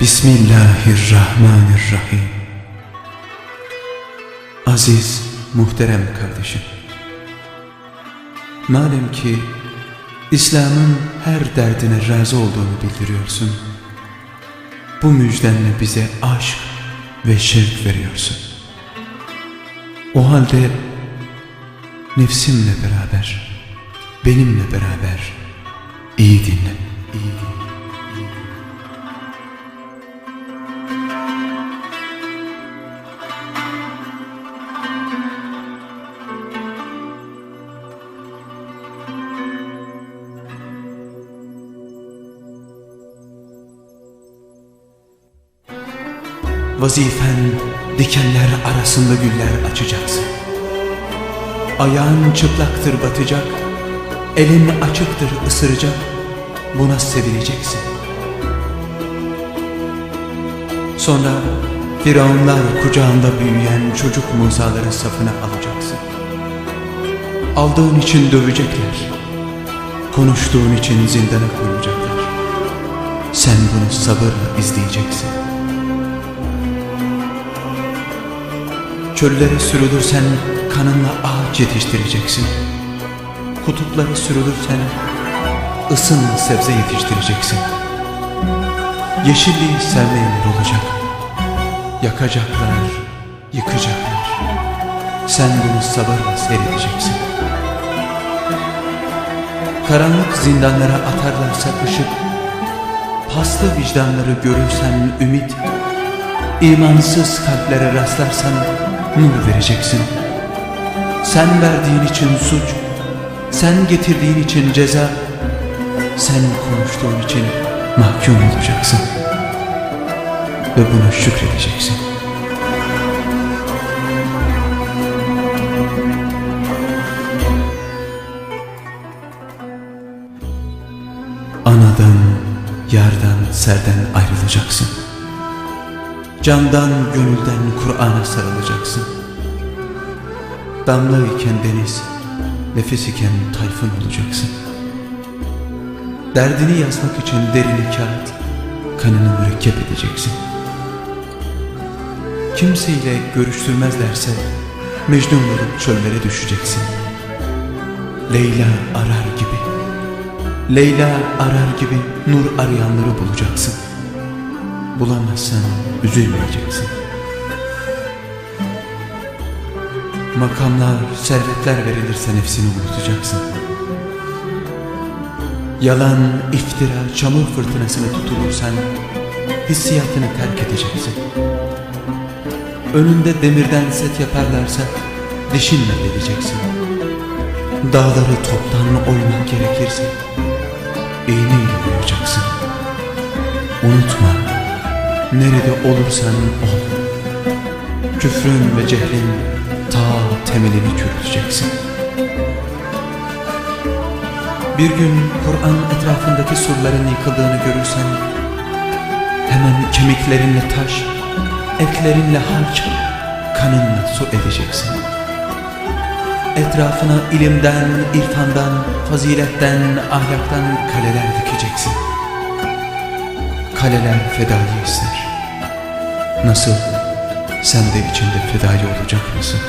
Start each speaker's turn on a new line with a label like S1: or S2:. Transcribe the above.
S1: Bismillahirrahmanirrahim. Aziz, muhterem kardeşim. Madem ki İslam'ın her derdine razı olduğunu bildiriyorsun, bu müjdenle bize aşk ve şevk veriyorsun. O halde nefsimle beraber, benimle beraber iyi dinle, iyi dinle. Vazifen dikenler arasında güller açacaksın. Ayağın çıplaktır batacak, elin açıktır ısıracak, buna sevineceksin. Sonra Firavunlar kucağında büyüyen çocuk Musa'ların safına alacaksın. Aldığın için dövecekler, konuştuğun için zindana koyacaklar. Sen bunu sabırla izleyeceksin. Çöllere sürülürsen kanınla ağaç yetiştireceksin. Kutuplara sürülürsen ısınla sebze yetiştireceksin. Yeşilliği sevmeyenler olacak. Yakacaklar, yıkacaklar. Sen bunu sabırla seyredeceksin. Karanlık zindanlara atarlarsa ışık, paslı vicdanları görürsen ümit, İmansız kalplere rastlarsan nur vereceksin. Sen verdiğin için suç, sen getirdiğin için ceza, sen konuştuğun için mahkum olacaksın. Ve buna şükredeceksin. Anadan, yardan, serden ayrılacaksın. Candan, gönülden Kur'an'a sarılacaksın. Damla iken deniz, nefes iken tayfun olacaksın. Derdini yazmak için derini kağıt, kanını mürekkep edeceksin. Kimseyle görüştürmezlerse Mecnun olup çöllere düşeceksin. Leyla arar gibi, Leyla arar gibi nur arayanları bulacaksın. Bulamazsan üzülmeyeceksin. Makamlar, servetler verilirse nefsini unutacaksın. Yalan, iftira, çamur fırtınasını tutulursan hissiyatını terk edeceksin. Önünde demirden set yaparlarsa dişinle deleceksin. Dağları toptan oymak gerekirse iğneyle oyacaksın. Unutma, nerede olursan ol. Küfrün ve cehlin ta temelini çürüteceksin. Bir gün Kur'an etrafındaki surların yıkıldığını görürsen hemen kemiklerinle taş, etlerinle harç, kanınla su edeceksin. Etrafına ilimden, irfandan, faziletten, ahlaktan kaleler dikeceksin. Kaleler fedayı ister. Nasıl? Sen de içinde fedai olacak mısın?